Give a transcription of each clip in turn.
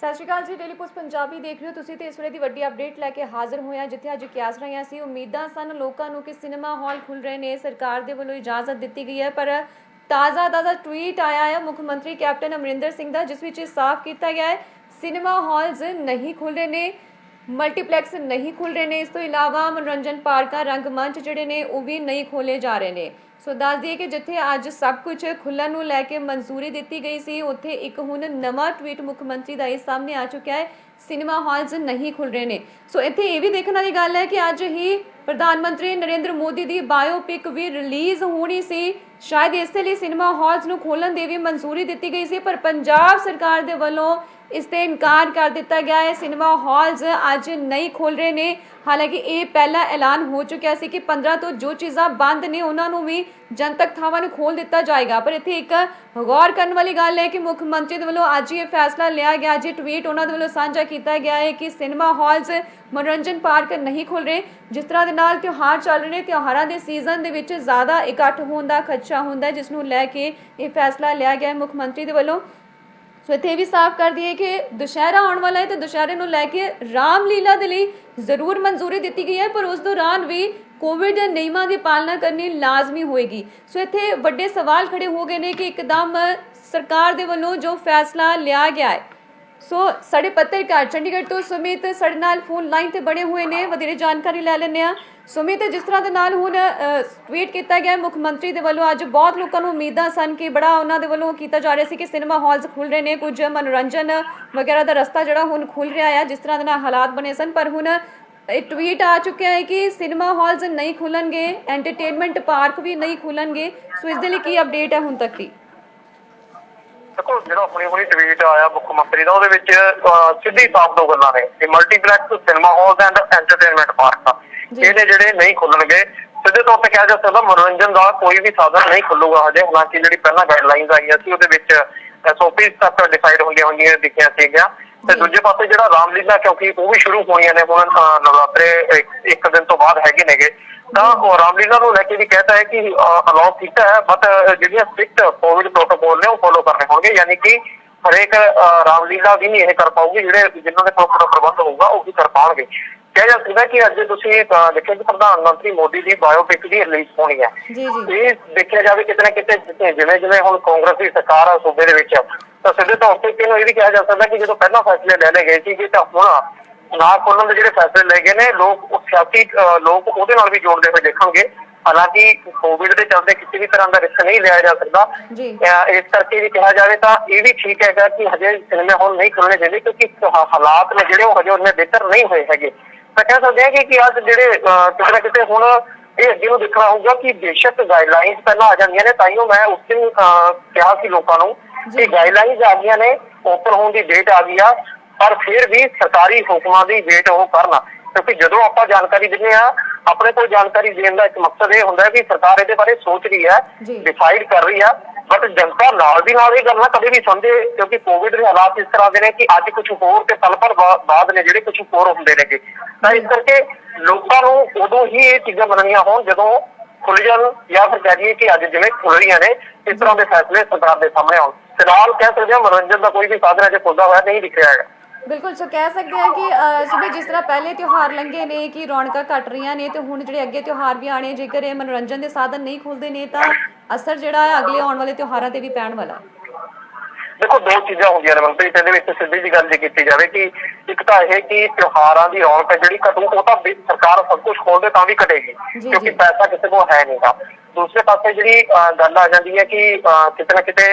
ਸਤਿ ਸ਼੍ਰੀ ਅਕਾਲ ਜੀ daily post Punjabi ਦੇਖ ਰਹੇ ਹੋ ਤੁਸੀਂ ਤੇ ਇਸ ਵੇਲੇ ਦੀ ਵੱਡੀ ਅਪਡੇਟ ਲੈ ਕੇ ਹਾਜ਼ਰ ਹੋਏ ਹਾਂ, ਜਿੱਥੇ ਅੱਜ ਕਿਆਸ ਰਹੀਆਂ ਸੀ। ਉਮੀਦਾਂ ਸਨ ਲੋਕਾਂ ਨੂੰ ਕਿ ਸਿਨੇਮਾ ਹਾਲ ਖੁੱਲ ਰਹੇ ਨੇ, ਸਰਕਾਰ ਦੇ ਵੱਲੋਂ ਇਜਾਜ਼ਤ ਦਿੱਤੀ ਗਈ ਹੈ, ਪਰ ਤਾਜ਼ਾ ਤਾਜ਼ਾ ਟਵੀਟ ਆਇਆ ਹੈ ਮੁੱਖ ਮੰਤਰੀ ਕੈਪਟਨ ਅਮਰਿੰਦਰ ਸਿੰਘ ਦਾ, ਜਿਸ ਵਿੱਚ ਸਾਫ਼ ਕੀਤਾ ਗਿਆ ਹੈ ਸਿਨੇਮਾ ਹਾਲਸ ਨਹੀਂ ਖੁੱਲ ਰਹੇ ਨੇ। ਮਲਟੀਪਲੈਕਸ ਨਹੀਂ ਖੁੱਲ ਰਹੇ ਨੇ। ਇਸ ਤੋਂ ਇਲਾਵਾ ਮਨੋਰੰਜਨ ਪਾਰਕਾਂ, ਰੰਗਮੰਚ ਜਿਹੜੇ ਨੇ, ਉਹ ਵੀ ਨਹੀਂ ਖੋਲੇ ਜਾ ਰਹੇ ਨੇ। ਸੋ ਦੱਸ ਦਈਏ ਕਿ ਜਿੱਥੇ ਅੱਜ ਸਭ ਕੁਝ ਖੁੱਲਣ ਨੂੰ ਲੈ ਕੇ ਮਨਜ਼ੂਰੀ ਦਿੱਤੀ ਗਈ ਸੀ, ਉੱਥੇ ਇੱਕ ਹੁਣ ਨਵਾਂ ਟਵੀਟ ਮੁੱਖ ਮੰਤਰੀ ਦਾ ਇਹ ਸਾਹਮਣੇ ਆ ਚੁੱਕਿਆ ਹੈ ਸਿਨੇਮਾ ਹਾਲਸ ਨਹੀਂ ਖੁੱਲ ਰਹੇ ਨੇ। ਸੋ ਇੱਥੇ ਇਹ ਵੀ ਦੇਖਣ ਵਾਲੀ ਗੱਲ ਹੈ ਕਿ ਅੱਜ ਹੀ ਪ੍ਰਧਾਨ ਮੰਤਰੀ ਨਰਿੰਦਰ ਮੋਦੀ ਦੀ ਬਾਇਓਪਿਕ ਵੀ ਰਿਲੀਜ਼ ਹੋਣੀ ਸੀ। ਸ਼ਾਇਦ ਇਸੇ ਲਈ ਸਿਨੇਮਾ ਹਾਲਸ ਨੂੰ ਖੋਲਣ ਦੀ ਵੀ ਮਨਜ਼ੂਰੀ ਦਿੱਤੀ ਗਈ ਸੀ, ਪਰ ਪੰਜਾਬ ਸਰਕਾਰ ਦੇ ਵੱਲੋਂ ਇਸ ਤੇ ਇਨਕਾਰ ਕਰ ਦਿੱਤਾ ਗਿਆ ਹੈ। ਸਿਨੇਮਾ ਹਾਲਸ ਅੱਜ ਨਹੀਂ ਖੋਲ ਰਹੇ ਨੇ। ਹਾਲਾਂਕਿ ਇਹ ਪਹਿਲਾ ਐਲਾਨ ਹੋ ਚੁੱਕਿਆ ਸੀ ਕਿ 15 ਤੋਂ ਜੋ ਚੀਜ਼ਾਂ ਬੰਦ ਨੇ, ਉਹਨਾਂ ਨੂੰ ਵੀ ਜਨਤਕ ਥਾਵਾਂ ਨੂੰ ਖੋਲ ਦਿੱਤਾ ਜਾਏਗਾ। ਪਰ ਇੱਥੇ ਇੱਕ ਗੌਰ ਕਰਨ ਵਾਲੀ ਗੱਲ ਹੈ ਕਿ ਮੁੱਖ ਮੰਤਰੀ ਦੇ ਵੱਲੋਂ ਅੱਜ ਹੀ ਇਹ ਫੈਸਲਾ ਲਿਆ ਗਿਆ। ਅੱਜ ਟਵੀਟ ਉਹਨਾਂ ਦੇ ਵੱਲੋਂ ਸਾਂਝਾ ਕੀਤਾ ਗਿਆ ਹੈ ਕਿ ਸਿਨੇਮਾ ਹਾਲਸ ਮਨੋਰੰਜਨ ਪਾਰਕ ਨਹੀਂ ਖੋਲ ਰਹੇ। ਜਿਸ ਤਰ੍ਹਾਂ ਦੇ ਨਾਲ ਤਿਉਹਾਰ ਚੱਲ ਰਹੇ ਨੇ, ਤਿਉਹਾਰਾਂ ਦੇ ਸੀਜ਼ਨ ਦੇ ਵਿੱਚ ਜ਼ਿਆਦਾ ਇਕੱਠ ਹੋਣ ਦਾ ਖਦਸ਼ਾ ਹੁੰਦਾ ਜਿਸ ਨੂੰ ਲੈ ਕੇ ਇਹ ਫੈਸਲਾ ਲਿਆ ਗਿਆ ਹੈ ਮੁੱਖ ਮੰਤਰੀ ਦੇ ਵੱਲੋਂ। ਸੋ ਇੱਥੇ ਵੀ ਸਾਫ਼ ਕਰ ਦਈਏ ਕਿ ਦੁਸ਼ਹਿਰਾ ਆਉਣ ਵਾਲਾ ਹੈ ਤੇ ਦੁਸ਼ਹਿਰੇ ਨੂੰ ਲੈ ਕੇ ਰਾਮਲੀਲਾ ਦੇ ਲਈ ਜ਼ਰੂਰ ਮਨਜ਼ੂਰੀ ਦਿੱਤੀ ਗਈ ਹੈ, ਪਰ ਉਸ ਦੌਰਾਨ ਵੀ ਕੋਵਿਡ ਨਿਯਮਾਂ ਦੀ ਪਾਲਣਾ ਕਰਨੀ ਲਾਜ਼ਮੀ ਹੋਏਗੀ। ਸੋ ਇੱਥੇ ਵੱਡੇ ਸਵਾਲ ਖੜੇ ਹੋ ਗਏ ਨੇ ਕਿ ਇੱਕਦਮ ਸਰਕਾਰ ਦੇ ਵੱਲੋਂ ਜੋ ਫੈਸਲਾ ਲਿਆ ਗਿਆ ਹੈ ਸੋ ਸਾਡੇ ਪੱਤਰਕਾਰ ਚੰਡੀਗੜ੍ਹ ਤੋਂ ਸੁਮਿਤ ਸਾਡੇ ਨਾਲ ਫੋਨ ਲਾਈਨ ਤੇ ਬਣੇ ਹੋਏ ਨੇ, ਵਧੇਰੇ ਜਾਣਕਾਰੀ ਲੈ ਲੈਂਦੇ ਆ ਸੁਮਿਤ, ਜਿਸ ਤਰ੍ਹਾਂ ਦੇ ਨਾਲ ਹੁਣ ਟਵੀਟ ਕੀਤਾ ਗਿਆ ਮੁੱਖ ਮੰਤਰੀ ਦੇ ਵੱਲੋਂ ਅੱਜ ਬਹੁਤ ਲੋਕਾਂ ਨੂੰ ਉਮੀਦਾਂ ਸਨ ਕਿ ਬੜਾ ਉਹਨਾਂ ਦੇ ਵੱਲੋਂ ਕੀਤਾ ਜਾ ਰਿਹਾ ਸੀ ਕਿ ਸਿਨੇਮਾ ਹਾਲਸ ਖੁੱਲ ਰਹੇ ਨੇ, ਕੁਝ ਮਨੋਰੰਜਨ ਵਗੈਰਾ ਦਾ ਰਸਤਾ ਜਿਹੜਾ ਹੁਣ ਖੁੱਲ ਰਿਹਾ ਹੈ ਜਿਸ ਤਰ੍ਹਾਂ ਦੇ ਨਾਲ ਹਾਲਾਤ ਬਣੇ ਸਨ। ਪਰ ਹੁਣ ਇਹ ਟਵੀਟ ਆ ਚੁੱਕਿਆ ਹੈ ਕਿ ਸਿਨੇਮਾ ਹਾਲਸ ਨਹੀਂ ਖੁੱਲਣਗੇ ਐਂਟਰਟੇਨਮੈਂਟ ਪਾਰਕ ਵੀ ਨਹੀਂ ਖੁੱਲਣਗੇ ਸੋ ਇਸ ਦੇ ਲਈ ਕੀ ਅਪਡੇਟ ਹੈ ਹੁਣ ਤੱਕ ਦੀ? ਦੇਖੋ ਜਿਹੜਾ ਹੁਣੀ ਹੁਣੀ ਟਵੀਟ ਆਇਆ ਮੁੱਖ ਮੰਤਰੀ ਦਾ ਉਹਦੇ ਵਿੱਚ ਸਿੱਧੀ ਸਾਫ਼ ਦੋ ਗੱਲਾਂ ਨੇ ਕਿ multiplex cinema halls and entertainment park ਜੀ। ਇਹਦੇ ਜਿਹੜੇ ਨਹੀਂ ਖੁੱਲਣਗੇ ਸਿੱਧੇ ਤੌਰ ਤੇ ਕਿਹਾ ਜਾ ਸਕਦਾ ਮਨੋਰੰਜਨ ਦਾ ਕੋਈ ਵੀ ਸਾਧਨ ਨਹੀਂ ਖੁੱਲੂਗਾ ਹਜੇ ਹਾਲਾਂਕਿ ਜਿਹੜੀ ਪਹਿਲਾਂ ਗਾਈਡਲਾਈਨਸ ਆਈਆਂ ਸੀ ਉਹਦੇ ਵਿੱਚ ਐਸਓਪੀਸ ਤੱਕ ਡਿਸਾਈਡ ਹੁੰਦੀਆਂ ਹੋਈਆਂ ਦਿਖੀਆਂ ਸੀਗੀਆਂ ਤੇ। ਦੂਜੇ ਪਾਸੇ ਜਿਹੜਾ ਰਾਮਲੀਲਾ ਕਿਉਂਕਿ ਉਹ ਵੀ ਸ਼ੁਰੂ ਹੋਣੀਆਂ ਨੇ ਹੁਣ ਨਵਰਾਤਰੇ ਇੱਕ- ਦਿਨ ਤੋਂ ਬਾਅਦ ਹੈਗੇ ਨੇਗੇ। ਤਾਂ ਉਹ ਰਾਮਲੀਲਾ ਨੂੰ ਲੈ ਕੇ ਵੀ ਕਹਿਤਾ ਹੈ ਕਿ ਅਲਾਉ ਕੀਤਾ ਹੈ ਬਟ ਜਿਹੜੀਆਂ ਸਟ੍ਰਿਕਟ ਕੋਵਿਡ ਪ੍ਰੋਟੋਕੋਲ ਨੇ ਉਹ ਫੋਲੋ ਕਰਨੇ ਹੋਣਗੇ। ਯਾਨੀ ਕਿ ਹਰੇਕ ਰਾਮਲੀਲਾ ਵੀ ਨਹੀਂ ਇਹ ਕਰ ਪਾਉਗੀ ਜਿਹੜੇ ਜਿਨ੍ਹਾਂ ਦੇ ਪ੍ਰੋਪਰ ਪ੍ਰਬੰਧ ਹੋਊਗਾ ਉਹ ਵੀ ਕਰ ਪਾਉਣਗੇ ਕਿਹਾ ਜਾ ਸਕਦਾ ਕਿ ਅੱਜ ਤੁਸੀਂ ਦੇਖਿਆ ਕਿ ਪ੍ਰਧਾਨ ਮੰਤਰੀ ਮੋਦੀ ਦੀ ਬਾਇਓਪਿਕ ਦੀ ਰਿਲੀਜ਼ ਹੋਣੀ ਹੈ। ਜੀ ਜੀ। ਇਹ ਦੇਖਿਆ ਜਾਵੇ ਕਿਤੇ ਨਾ ਕਿਤੇ ਜਿਵੇਂ ਜਿਵੇਂ ਹੁਣ ਕਾਂਗਰਸ ਦੀ ਸਰਕਾਰ ਆ ਸੂਬੇ ਦੇ ਵਿੱਚ ਤਾਂ ਸਿੱਧੇ ਤੌਰ ਤੇ ਇਹਨੂੰ ਇਹ ਵੀ ਕਿਹਾ ਜਾ ਸਕਦਾ ਕਿ ਜਦੋਂ ਪਹਿਲਾਂ ਫੈਸਲੇ ਲੈ ਲਏ ਗਏ ਸੀ ਕਿ ਤਾਂ ਹੁਣ ਨਾ ਖੋਲ੍ਹਣ ਦੇ ਜਿਹੜੇ ਫੈਸਲੇ ਲਏ ਗਏ ਨੇ ਲੋਕ ਉਹ ਸਿਆਸੀ ਲੋਕ ਉਹਦੇ ਨਾਲ ਵੀ ਜੋੜਦੇ ਹੋਏ ਦੇਖਣਗੇ। ਹਾਲਾਂਕਿ ਕੋਵਿਡ ਦੇ ਚੱਲਦੇ ਕਿਸੇ ਵੀ ਤਰ੍ਹਾਂ ਦਾ ਰਿਸਕ ਨਹੀਂ ਲਿਆ ਜਾ ਸਕਦਾ। ਇਸ ਕਰਕੇ ਵੀ ਕਿਹਾ ਜਾਵੇ ਤਾਂ ਇਹ ਵੀ ਠੀਕ ਹੈਗਾ ਕਿ ਹਜੇ ਸਿਨੇਮੇ ਹਾਲ ਨਹੀਂ ਖੁੱਲਣੇ ਚਾਹੀਦੇ ਕਿਉਂਕਿ ਹਾ- ਹਾਲਾਤ ਨੇ ਜਿਹੜੇ ਉਹ ਹਜੇ ਉਹਨੇ ਬਿਹਤਰ ਨਹੀਂ ਹੋਏ ਹੈਗੇ। ਤਾਂ ਕਹਿ ਸਕਦੇ ਹਾਂ ਕਿ ਕਿ ਅੱਜ ਜਿਹੜੇ ਕਿਤੇ ਨਾ ਕਿਤੇ ਹੁਣ ਇਹ ਅੱਗੇ ਨੂੰ ਦੇਖਣਾ ਹੋਊਗਾ ਕਿ ਬੇਸ਼ੱਕ ਗਾਈਡਲਾਈਨਸ ਪਹਿਲਾਂ ਆ ਜਾਂਦੀਆਂ ਨੇ ਤਾਈਓ ਮੈਂ ਉਸ ਦਿਨ ਕਿਹਾ ਸੀ ਲੋਕਾਂ ਨੂੰ ਕਿ ਗਾਈਡਲਾਈਨਸ ਆ ਗਈਆਂ ਨੇ ਓਪਨ ਹੋਣ ਦੀ ਡੇਟ ਆ ਗਈ ਆ ਪਰ ਫਿਰ ਵੀ ਸਰਕਾਰੀ ਹੁਕਮਾਂ ਦੀ ਵੇਟ ਉਹ ਕਰਨਾ। ਕਿਉਂਕਿ ਜਦੋਂ ਆਪਾਂ ਜਾਣਕਾਰੀ ਦਿੰਦੇ ਆ ਆਪਣੇ ਕੋਲ ਜਾਣਕਾਰੀ ਦੇਣ ਦਾ ਇੱਕ ਮਕਸਦ ਇਹ ਹੁੰਦਾ ਹੈ ਕਿ ਸਰਕਾਰ ਇਹਦੇ ਬਾਰੇ ਸੋਚ ਰਹੀ ਹੈ। ਡਿਸਾਈਡ ਕਰ ਰਹੀ ਆ ਬਟ ਜਨਤਾ ਨਾਲ ਦੀ ਨਾਲ ਇਹ ਗੱਲ ਨਾ ਕਦੇ ਵੀ ਸਮਝੇ ਕਿਉਂਕਿ ਕੋਵਿਡ ਦੇ ਹਾਲਾਤ ਇਸ ਤਰ੍ਹਾਂ ਦੇ ਨੇ ਕਿ ਅੱਜ ਕੁਝ ਹੋਰ ਤੇ ਪਲ ਬਾ- ਬਾਅਦ ਨੇ ਜਿਹੜੇ ਕੁਝ ਹੋਰ ਹੁੰਦੇ ਨੇਗੇ। ਤਾਂ ਇਸ ਕਰਕੇ ਲੋਕਾਂ ਨੂੰ ਉਦੋਂ ਹੀ ਇਹ ਚੀਜ਼ਾਂ ਮੰਨਣੀਆਂ ਹੋਣ ਜਦੋਂ ਖੁੱਲ ਜਾਣ ਜਾਂ ਫਿਰ ਕਹਿ ਦਈਏ ਕਿ ਅੱਜ ਜਿਵੇਂ ਖੁੱਲ ਰਹੀਆਂ ਨੇ ਇਸ ਤਰ੍ਹਾਂ ਦੇ ਫੈਸਲੇ ਸਰਕਾਰ ਦੇ ਸਾਹਮਣੇ ਆਉਣ। ਫਿਲਹਾਲ ਕਹਿ ਸਕਦੇ ਹਾਂ ਮਨੋਰੰਜਨ ਦਾ ਕੋਈ ਵੀ ਸਾਧਨ ਅਜੇ ਖੁੱਲਦਾ ਹੋਇਆ ਨਹੀਂ ਦਿਖ ਰਿਹਾ ਹੈਗਾ। ਬਿਲਕੁਲ, ਸੋ ਕਹਿ ਸਕਦੇ ਹਾਂ ਕਿ ਸੁਬੇ ਜਿਸ ਤਰ੍ਹਾਂ ਪਹਿਲੇ ਤਿਉਹਾਰ ਲੰਘੇ ਨੇ ਕਿ ਰੌਣਕਾਂ ਘਟ ਰਹੀਆਂ ਨੇ ਤੇ ਹੁਣ ਜਿਹੜੇ ਅੱਗੇ ਤਿਉਹਾਰ ਵੀ ਆਣੇ ਜੇਕਰ ਇਹ ਮਨੋਰੰਜਨ ਦੇ ਸਾਧਨ ਨਹੀਂ ਖੁੱਲਦੇ ਨੇ ਤਾਂ ਅਸਰ ਜਿਹੜਾ ਹੈ ਅਗਲੇ ਆਉਣ ਵਾਲੇ ਤਿਉਹਾਰਾਂ ਤੇ ਵੀ ਪੈਣ ਵਾਲਾ। ਦੇਖੋ ਦੋ ਚੀਜ਼ਾਂ ਹੁੰਦੀਆਂ ਨੇ ਮਨਪ੍ਰੀਤ ਇਹਦੇ ਵਿੱਚ ਸਿੱਧੀ ਜੀ ਗੱਲ ਜੇ ਕੀਤੀ ਜਾਵੇ ਕਿ ਇੱਕ ਤਾਂ ਇਹ ਕਿ ਤਿਉਹਾਰਾਂ ਦੀ ਰੌਣਕ ਹੈ ਜਿਹੜੀ ਘਟੂ ਉਹ ਤਾਂ ਵੀ ਸਰਕਾਰ ਸਭ ਕੁਝ ਖੋਲਦੇ ਤਾਂ ਵੀ ਘਟੇਗੀ ਕਿਉਂਕਿ। ਪੈਸਾ ਕਿਸੇ ਕੋਲ ਹੈ ਨਹੀਂਗਾ ਦੂਸਰੇ ਪਾਸੇ ਜਿਹੜੀ ਗੱਲ ਆ ਜਾਂਦੀ ਹੈ ਕਿ ਕਿਤੇ ਨਾ ਕਿਤੇ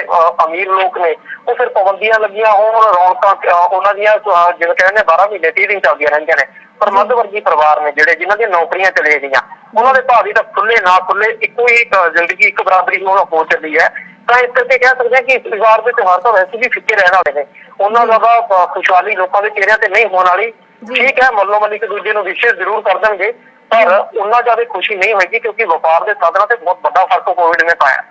ਅਮੀਰ ਲੋਕ ਨੇ ਉਹ ਫਿਰ ਪਾਬੰਦੀਆਂ ਲੱਗੀਆਂ ਹੋਣ ਰੌਣਕਾਂ ਉਹਨਾਂ ਦੀਆਂ ਜਿਵੇਂ ਕਹਿੰਦੇ ਨੇ 12 ਮਹੀਨੇ 30 ਦਿਨ ਚੱਲਦੀਆਂ ਰਹਿੰਦੀਆਂ ਨੇ। ਪਰ ਮੱਧ ਵਰਗੀ ਪਰਿਵਾਰ ਨੇ ਜਿਹੜੇ ਜਿਨ੍ਹਾਂ ਦੀਆਂ ਨੌਕਰੀਆਂ ਚਲੇ ਗਈਆਂ ਉਹਨਾਂ ਦੇ ਭਾਵੀ ਤਾਂ ਖੁੱਲੇ ਨਾ ਖੁੱਲੇ ਇੱਕੋ ਹੀ ਜ਼ਿੰਦਗੀ ਇੱਕ ਬਰਾਬਰੀ ਹੁਣ ਹੋ ਚੱਲੀ ਹੈ। ਤਾਂ ਇਸ ਕਰਕੇ ਕਹਿ ਸਕਦੇ ਹਾਂ ਕਿ ਇਸ ਪਰਿਵਾਰ ਦੇ ਤਿਉਹਾਰ ਤਾਂ ਵੈਸੇ ਵੀ ਫਿੱਕੇ ਰਹਿਣ ਵਾਲੇ ਨੇ। ਉਹਨਾਂ ਦਾ ਤਾਂ, ਖੁਸ਼ਹਾਲੀ ਲੋਕਾਂ ਦੇ ਚਿਹਰਿਆਂ ਤੇ ਨਹੀਂ ਹੋਣ ਵਾਲੀ। ਠੀਕ ਹੈ ਮੱਲੋ ਮੱਲੀ ਇੱਕ ਦੂਜੇ ਨੂੰ ਵਿਸ਼ੇਸ਼ ਜ਼ਰੂਰ ਕਰ ਦੇਣਗੇ ਪਰ ਉਹਨਾਂ ਜ਼ਿਆਦਾ ਖੁਸ਼ੀ ਨਹੀਂ ਹੋਏਗੀ ਕਿਉਂਕਿ ਵਪਾਰ ਦੇ ਸਾਧਨਾਂ ਤੇ ਬਹੁਤ ਵੱਡਾ ਫ਼ਰਕ ਕੋਵਿਡ ਨੇ ਪਾਇਆ।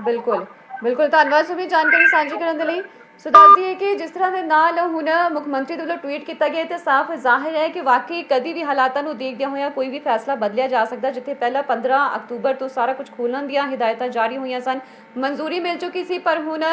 ਬਿਲਕੁਲ। ਬਿਲਕੁਲ ਧੰਨਵਾਦ ਸੁਬੀ ਜਾਣਕਾਰੀ ਸਾਂਝੀ ਕਰਨ ਦੇ ਲਈ। ਸੋ ਦੱਸ ਦਈਏ ਕਿ ਜਿਸ ਤਰ੍ਹਾਂ ਦੇ ਨਾਲ ਹੁਣ ਮੁੱਖ ਮੰਤਰੀ ਦੇ ਵੱਲੋਂ ਟਵੀਟ ਕੀਤਾ ਗਿਆ ਤੇ ਸਾਫ਼ ਜ਼ਾਹਿਰ ਹੈ ਕਿ ਵਾਕਈ ਕਦੀ ਵੀ ਹਾਲਾਤਾਂ ਨੂੰ ਦੇਖਦਿਆਂ ਹੋਇਆਂ ਕੋਈ ਵੀ ਫੈਸਲਾ ਬਦਲਿਆ ਜਾ ਸਕਦਾ, ਜਿੱਥੇ ਪਹਿਲਾਂ 15 ਅਕਤੂਬਰ ਤੋਂ ਸਾਰਾ ਕੁਝ ਖੋਲਣ ਦੀਆਂ ਹਦਾਇਤਾਂ ਜਾਰੀ ਹੋਈਆਂ ਸਨ, ਮਨਜ਼ੂਰੀ ਮਿਲ ਚੁੱਕੀ ਸੀ, ਪਰ ਹੁਣ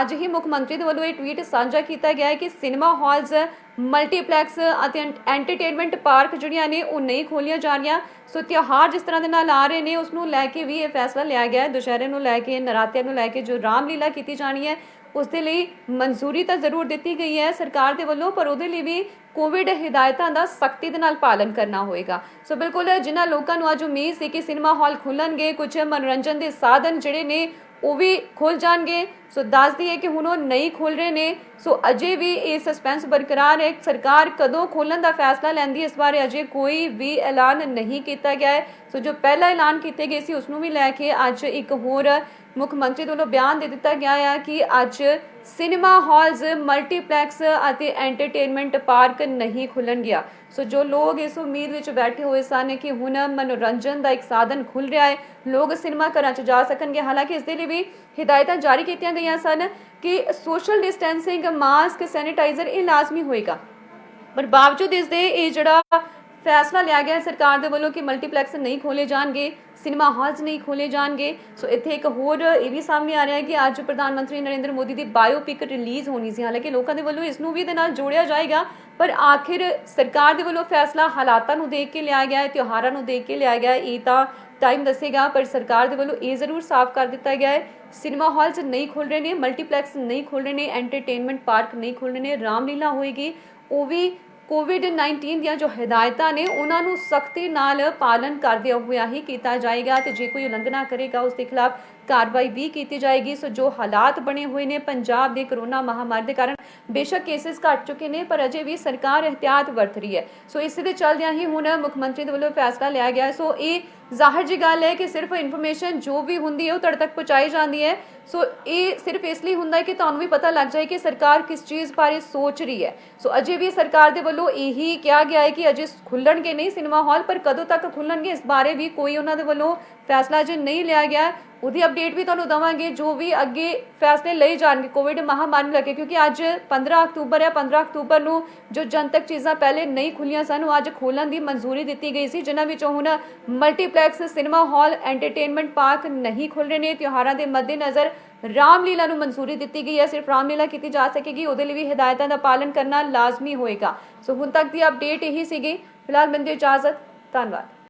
ਅੱਜ ਹੀ ਮੁੱਖ ਮੰਤਰੀ ਦੇ ਵੱਲੋਂ ਇਹ ਟਵੀਟ ਸਾਂਝਾ ਕੀਤਾ ਗਿਆ ਹੈ ਕਿ ਸਿਨੇਮਾ ਹਾਲਸ, ਮਲਟੀਪਲੈਕਸ ਅਤੇ ਐਂਟਰਟੇਨਮੈਂਟ ਪਾਰਕ ਜਿਹੜੀਆਂ ਨੇ ਉਹ ਨਹੀਂ ਖੋਲੀਆਂ ਜਾ ਰਹੀਆਂ। ਸੋ ਤਿਉਹਾਰ ਜਿਸ ਤਰ੍ਹਾਂ ਦੇ ਨਾਲ ਆ ਰਹੇ ਨੇ, ਉਸ ਨੂੰ ਲੈ ਕੇ ਵੀ ਇਹ ਫੈਸਲਾ ਲਿਆ ਗਿਆ ਹੈ। ਦੁਸ਼ਹਿਰੇ ਨੂੰ ਲੈ ਕੇ, ਨਰਾਤਿਆਂ ਨੂੰ ਲੈ ਕੇ ਜੋ ਰਾਮਲੀਲਾ ਕੀਤੀ ਜਾਣੀ ਹੈ ਉਸ ਦੇ ਲਈ ਮਨਜ਼ੂਰੀ ਤਾਂ ਜ਼ਰੂਰ ਦਿੱਤੀ ਗਈ ਹੈ ਸਰਕਾਰ ਦੇ ਵੱਲੋਂ, ਪਰ ਉਹਦੇ ਲਈ ਵੀ ਕੋਵਿਡ ਹਦਾਇਤਾਂ ਦਾ ਸਖਤੀ ਦੇ ਨਾਲ ਪਾਲਨ ਕਰਨਾ ਹੋਏਗਾ। ਸੋ ਬਿਲਕੁਲ ਜਿਨ੍ਹਾਂ ਲੋਕਾਂ ਨੂੰ ਅੱਜ ਉਮੀਦ ਸੀ ਕਿ ਸਿਨੇਮਾ ਹਾਲ ਖੁੱਲਣਗੇ, ਕੁਝ ਮਨੋਰੰਜਨ ਦੇ ਸਾਧਨ ਜਿਹੜੇ ਨੇ, ਉਹ ਵੀ ਖੁੱਲ ਜਾਣਗੇ। ਸੋ ਦੱਸਦੀ ਹੈ ਕਿ ਹੁਣ ਉਹ ਨਹੀਂ ਖੁੱਲ ਰਹੇ ਨੇ। ਸੋ ਅਜੇ ਵੀ ਇਹ ਸਸਪੈਂਸ ਬਰਕਰਾਰ ਹੈ। ਸਰਕਾਰ ਕਦੋਂ ਖੋਲਣ ਦਾ ਫੈਸਲਾ ਲੈਂਦੀ ਇਸ ਬਾਰੇ ਅਜੇ ਕੋਈ ਵੀ ਐਲਾਨ ਨਹੀਂ ਕੀਤਾ ਗਿਆ ਹੈ। ਸੋ ਜੋ ਪਹਿਲਾ ਐਲਾਨ ਕੀਤੇ ਗਏ ਸੀ ਉਸ ਨੂੰ ਵੀ ਲੈ ਕੇ ਅੱਜ ਇੱਕ ਹੋਰ ਮੁੱਖ ਮੰਤਰੀ ਵੱਲੋਂ ਬਿਆਨ ਦੇ ਦਿੱਤਾ ਗਿਆ ਹੈ ਕਿ ਅੱਜ ਸਿਨੇਮਾ ਹਾਲਸ, ਮਲਟੀਪਲੈਕਸ ਅਤੇ ਐਂਟਰਟੇਨਮੈਂਟ ਪਾਰਕ ਨਹੀਂ ਖੁੱਲਣਗੇ ਸੋ ਜੋ ਲੋਕ ਇਸ ਉਮੀਦ ਵਿੱਚ ਬੈਠੇ ਹੋਏ ਸਨ ਕਿ ਹੁਣ ਮਨੋਰੰਜਨ ਦਾ ਇੱਕ ਸਾਧਨ ਖੁੱਲ ਰਿਹਾ ਹੈ, ਲੋਕ ਸਿਨੇਮਾ ਘਰਾਂ 'ਚ ਜਾ ਸਕਣਗੇ। ਹਾਲਾਂਕਿ ਇਸ ਦੇ ਲਈ ਵੀ ਹਦਾਇਤਾਂ ਜਾਰੀ ਕੀਤੀਆਂ ਗਈਆਂ ਸਨ ਕਿ ਸੋਸ਼ਲ ਡਿਸਟੈਂਸਿੰਗ, ਮਾਸਕ, ਸੈਨੀਟਾਈਜ਼ਰ ਇਹ ਲਾਜ਼ਮੀ ਹੋਏਗਾ। ਪਰ ਬਾਵਜੂਦ ਇਸ ਦੇ ਇਹ ਜਿਹੜਾ ਫੈਸਲਾ ਲਿਆ ਗਿਆ ਹੈ ਸਰਕਾਰ ਦੇ ਵੱਲੋਂ ਕਿ ਮਲਟੀਪਲੈਕਸ ਨਹੀਂ ਖੋਲੇ ਜਾਣਗੇ, ਸਿਨੇਮਾ ਹਾਲਸ ਨਹੀਂ ਖੋਲੇ ਜਾਣਗੇ। ਸੋ ਇੱਥੇ ਇੱਕ ਹੋਰ ਇਹ ਵੀ ਸਾਹਮਣੇ ਆ ਰਿਹਾ ਹੈ ਕਿ ਅੱਜ ਪ੍ਰਧਾਨ ਮੰਤਰੀ ਨਰਿੰਦਰ ਮੋਦੀ ਦੀ ਬਾਇਓਪਿਕ ਰਿਲੀਜ਼ ਹੋਣੀ ਸੀ। ਹਾਲਾਂਕਿ ਲੋਕਾਂ ਦੇ ਵੱਲੋਂ ਇਸ ਨੂੰ ਵੀ ਇਹਦੇ ਨਾਲ ਜੋੜਿਆ ਜਾਏਗਾ, ਪਰ ਆਖਿਰ ਸਰਕਾਰ ਦੇ ਵੱਲੋਂ ਫੈਸਲਾ ਹਾਲਾਤਾਂ ਨੂੰ ਦੇਖ ਕੇ ਲਿਆ ਗਿਆ ਹੈ, ਤਿਉਹਾਰਾਂ ਨੂੰ ਦੇਖ ਕੇ ਲਿਆ ਗਿਆ ਹੈ, ਇਹ ਤਾਂ ਟਾਈਮ ਦੱਸੇਗਾ, ਪਰ ਸਰਕਾਰ ਦੇ ਵੱਲੋਂ ਇਹ ਜ਼ਰੂਰ ਸਾਫ਼ ਕਰ ਦਿੱਤਾ ਗਿਆ ਹੈ, ਸਿਨੇਮਾ ਹਾਲਸ ਨਹੀਂ ਖੁੱਲ ਰਹੇ ਨੇ, ਮਲਟੀਪਲੈਕਸ ਨਹੀਂ ਖੁੱਲ ਰਹੇ ਨੇ ਐਂਟਰਟੇਨਮੈਂਟ ਪਾਰਕ ਨਹੀਂ ਖੁੱਲ ਰਹੇ ਨੇ, ਰਾਮਲੀਲਾ ਹੋਏਗੀ, ਉਹ ਵੀ ਕੋਵਿਡ-19 ਦੀਆਂ ਜੋ ਹਦਾਇਤਾਂ ਨੇ, ਉਹਨਾਂ ਨੂੰ ਸਖਤੀ ਨਾਲ ਪਾਲਣ ਕਰਦੇ ਹੋਇਆ ਹੀ ਕੀਤਾ ਜਾਏਗਾ ਤੇ ਜੇ ਕੋਈ ਉਲੰਘਣਾ ਕਰੇਗਾ, ਉਸ ਦੇ ਖਿਲਾਫ ਕਾਰਵਾਈ ਵੀ ਕੀਤੀ ਜਾਏਗੀ। ਸੋ ਜੋ ਹਾਲਾਤ ਬਣੇ ਹੋਏ ਨੇ, ਪੰਜਾਬ ਦੇ ਕਰੋਨਾ ਮਹਾਮਾਰੀ ਦੇ ਕਾਰਨ ਬੇਸ਼ੱਕ ਕੇਸਿਸ ਘਟ ਚੁੱਕੇ ਨੇ, ਪਰ ਅਜੇ ਵੀ ਸਰਕਾਰ ਇhtiyਾਤ ਵਰਤ ਰਹੀ ਹੈ। ਸੋ ਇਸੇ ਦੇ ਚੱਲਦਿਆਂ ਹੀ ਹੁਣ ਮੁੱਖ ਮੰਤਰੀ ਦੇ ਵੱਲੋਂ ਫੈਸਲਾ ਲਿਆ ਗਿਆ ਸੋ ਇਹ ਜ਼ਾਹਰ ਜੀ ਗੱਲ ਹੈ ਕਿ ਸਿਰਫ ਇਨਫੋਰਮੇਸ਼ਨ ਜੋ ਵੀ ਹੁੰਦੀ ਹੈ ਉਹ ਤੁਹਾਡੇ ਤੱਕ ਪਹੁੰਚਾਈ ਜਾਂਦੀ ਹੈ। ਸੋ ਇਹ ਸਿਰਫ ਇਸ ਲਈ ਹੁੰਦਾ ਹੈ ਕਿ ਤੁਹਾਨੂੰ ਵੀ ਪਤਾ ਲੱਗ ਜਾਏ ਕਿ ਸਰਕਾਰ ਕਿਸ ਚੀਜ਼ ਬਾਰੇ ਸੋਚ ਰਹੀ ਹੈ। ਸੋ ਅਜੇ ਵੀ ਸਰਕਾਰ ਦੇ ਵੱਲੋਂ ਇਹੀ ਕਿਹਾ ਗਿਆ ਹੈ ਕਿ ਅਜੇ ਖੁੱਲਣਗੇ ਨਹੀਂ ਸਿਨੇਮਾ ਹਾਲ, ਪਰ ਕਦੋਂ ਤੱਕ ਖੁੱਲਣਗੇ ਇਸ ਬਾਰੇ ਵੀ ਕੋਈ ਉਹਨਾਂ ਦੇ ਵੱਲੋਂ ਫੈਸਲਾ ਅਜੇ ਨਹੀਂ ਲਿਆ ਗਿਆ, ਉਹਦੀ ਅਪਡੇਟ ਵੀ ਤੁਹਾਨੂੰ ਦਵਾਂਗੇ, ਜੋ ਵੀ ਅੱਗੇ ਫੈਸਲੇ ਲਏ ਜਾਣਗੇ ਕੋਵਿਡ ਮਹਾਮਾਰੀ ਨੂੰ ਲੈ ਕੇ, ਕਿਉਂਕਿ ਅੱਜ 15 ਅਕਤੂਬਰ ਹੈ 15 ਅਕਤੂਬਰ ਨੂੰ ਜੋ ਜਨਤਕ ਚੀਜ਼ਾਂ ਪਹਿਲੇ ਨਹੀਂ ਖੁੱਲੀਆਂ ਸਨ, ਉਹ ਅੱਜ ਖੋਲਣ ਦੀ ਮਨਜ਼ੂਰੀ ਦਿੱਤੀ ਗਈ ਸੀ, ਜਿਨ੍ਹਾਂ ਵਿੱਚੋਂ ਹੁਣ multiplex cinema hall entertainment park ਨਹੀਂ ਖੁੱਲ ਰਹੇ ਨੇ। ਤਿਉਹਾਰਾਂ ਦੇ ਮੱਦੇਨਜ਼ਰ ਰਾਮਲੀਲਾ ਨੂੰ ਮਨਜ਼ੂਰੀ ਦਿੱਤੀ ਗਈ ਹੈ। ਸਿਰਫ ਰਾਮਲੀਲਾ ਕੀਤੀ ਜਾ ਸਕੇਗੀ, ਉਹਦੇ ਲਈ ਵੀ ਹਦਾਇਤਾਂ ਦਾ ਪਾਲਣ ਕਰਨਾ ਲਾਜ਼ਮੀ ਹੋਏਗਾ। ਸੋ ਹੁਣ ਤੱਕ ਦੀ ਅਪਡੇਟ ਇਹੀ ਸੀਗੀ। ਫਿਲਹਾਲ ਮੈਨੂੰ ਇਜਾਜ਼ਤ। ਧੰਨਵਾਦ।